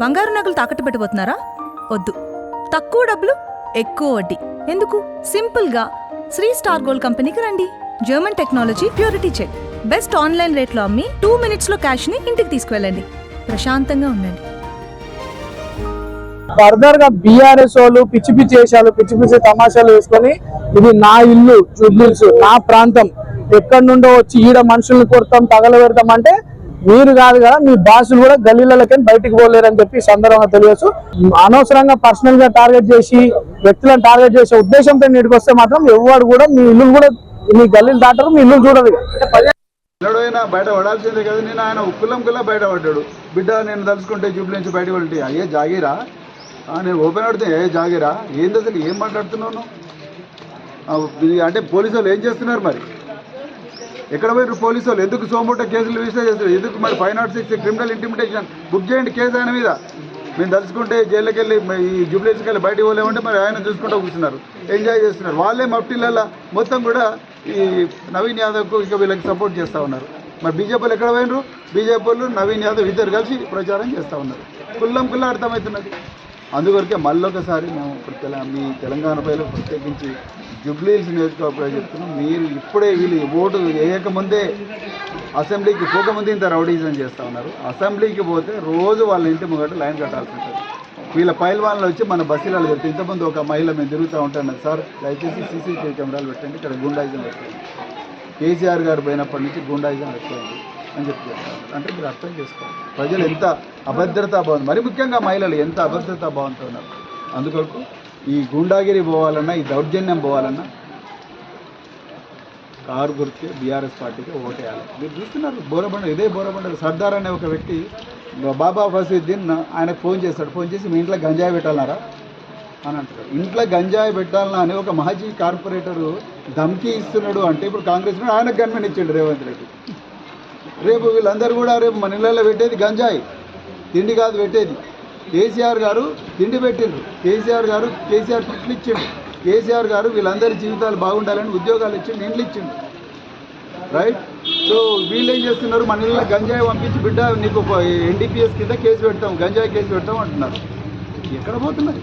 బంగారు నగలు తాకట్టు పెట్టబోతున్నారా వద్దు. తక్కువ డబ్బులు ఎక్కువ వడ్డీ. ఎందుకు? సింపుల్గా. శ్రీ స్టార్ గోల్డ్ కంపెనీకి రండి. German technology purity check. Best online రేట్లో అమ్మి టూ మినిట్స్లో క్యాష్ని ఇంటికి తీసుకువెళ్ళండి. ప్రశాంతంగా ఉండండి. ఫర్దర్గా బీఆర్ఎస్ వాళ్ళు పిచ్చి పిచ్చి వేషాలు పిచ్చి పిచ్చి తమాషాలు వేసుకొని ఇది నా ఇల్లు జూబ్లీస్ నా ప్రాంతం. ఎక్కడి నుండో వచ్చి ఈడ మనుషుల్ని కొడతాం తగలబెడతాం అంటే మీరు కాదు కదా మీ బాసులు కూడా గల్లీలకి బయటికి పోలేరని చెప్పి సందర్భంగా తెలియచ్చు అనవసరంగా పర్సనల్గా టార్గెట్ చేసి వ్యక్తులను టార్గెట్ చేసే ఉద్దేశంతో నీటికి వస్తే మాత్రం ఎవరు కూడా మీ ఇల్లు కూడా మీ గల్లీలు దాటరు మీ ఇల్లు చూడదు ఎల్లడైనా బయట పడాల్సిందే కదా నేను ఆయన ఉక్కులం కుల్లా బయట పడ్డాడు. బిడ్డ నేను తలుచుకుంటే జూబుల నుంచి బయట పడితే అయ్యే జాగీరా? నేను ఓపెన్ అడితే ఏ జాగీరా? ఏంది అసలు ఏం మాట్లాడుతున్నాను ఇది అంటే పోలీసు వాళ్ళు ఏం చేస్తున్నారు మరి? ఎక్కడ పోయి పోలీసు వాళ్ళు ఎందుకు సోమోట కేసులు రిజిస్టర్ చేస్తారు ఎందుకు మరి five nought six criminal intimidation book చేయండి కేసు ఆయన మీద? మేము తలుచుకుంటే జైల్లోకి వెళ్ళి ఈ జూబ్లీస్కి వెళ్ళి బయటకు పోలేమంటే మరి ఆయన చూసుకుంటూ కూర్చున్నారు. ఎంజాయ్ చేస్తున్నారు. వాళ్ళే మఫ్టీలలో మొత్తం కూడా ఈ నవీన్ యాదవ్కు ఇంకా వీళ్ళకి సపోర్ట్ చేస్తూ ఉన్నారు. మరి బీజేపీలు ఎక్కడ పోయినరు బీజేపీ నవీన్ యాదవ్ ఇద్దరు కలిసి ప్రచారం చేస్తూ ఉన్నారు. కుల్లం కుల్ల అర్థమవుతున్నది. అందుకొరకే మళ్ళొకసారి మేము ఇప్పుడు తెల మీ తెలంగాణ ప్రజలు ప్రత్యేకించి జుబ్లీహిల్స్ నియోజకవర్గంలో చెప్తున్నాం మీరు ఇప్పుడే వీళ్ళు ఓటు వేయకముందే అసెంబ్లీకి పోకముందే ఇంత రౌడీజం చేస్తూ ఉన్నారు. అసెంబ్లీకి పోతే రోజు వాళ్ళ ఇంటి ముంగట లైన్ కట్టాల్సి ఉంటుంది. వీళ్ళ పైల్వాన్లు వచ్చి మన బస్సులలో చెప్తే ఇంతమంది ఒక మహిళ మేము తిరుగుతూ ఉంటాను సార్ దయచేసి సీసీటీవీ కెమెరాలు పెట్టండి. ఇక్కడ గుండాయిజం పెట్టండి కేసీఆర్ గారు పోయినప్పటి నుంచి గుండాయిజం ఎక్కువైంది అని చెప్తున్నారు. చెప్తారు అంటే మీరు అర్థం చేసుకోవాలి. ప్రజలు ఎంత అభద్రతా బాగుంది మరి ముఖ్యంగా మహిళలు ఎంత అభద్రతా బాగుంటున్నారు అందుకొరకు ఈ గుండాగిరి పోవాలన్నా ఈ దౌర్జన్యం పోవాలన్నా కారు గుర్తి బీఆర్ఎస్ పార్టీకి ఓటేయాలి. మీరు చూస్తున్నారు బోరబండ ఇదే బోరబండ సర్దార్ అనే ఒక వ్యక్తి బాబా ఫసీద్దీన్ ఆయనకు ఫోన్ చేస్తాడు ఫోన్ చేసి మీ ఇంట్లో గంజాయి పెట్టాలన్నారా? అని అంటారు ఇంట్లో గంజాయి పెట్టాలన్నా అని ఒక మహజీ కార్పొరేటర్ ధమ్కి ఇస్తున్నాడు అంటే ఇప్పుడు కాంగ్రెస్ ఆయనకు గన్మెన్ ఇచ్చాడు రేవంత్ రెడ్డి. రేపు వీళ్ళందరూ కూడా రేపు మన ఇళ్ళల్లో పెట్టేది గంజాయి. తిండి కాదు పెట్టేది. కేసీఆర్ గారు తిండి పెట్టిండ్రు. కేసీఆర్ గారు కేసీఆర్ కిట్లు ఇచ్చిండు కేసీఆర్ గారు వీళ్ళందరి జీవితాలు బాగుండాలని ఉద్యోగాలు ఇచ్చిండు ఇండ్లు ఇచ్చిండు రైట్ సో వీళ్ళు ఏం చేస్తున్నారు? మన ఇళ్ళ గంజాయి పంపించి బిడ్డ నీకు ఎన్డీపీఎస్ కింద కేసు పెడతాం గంజాయి కేసు పెడతాం అంటున్నారు. ఎక్కడ పోతున్నది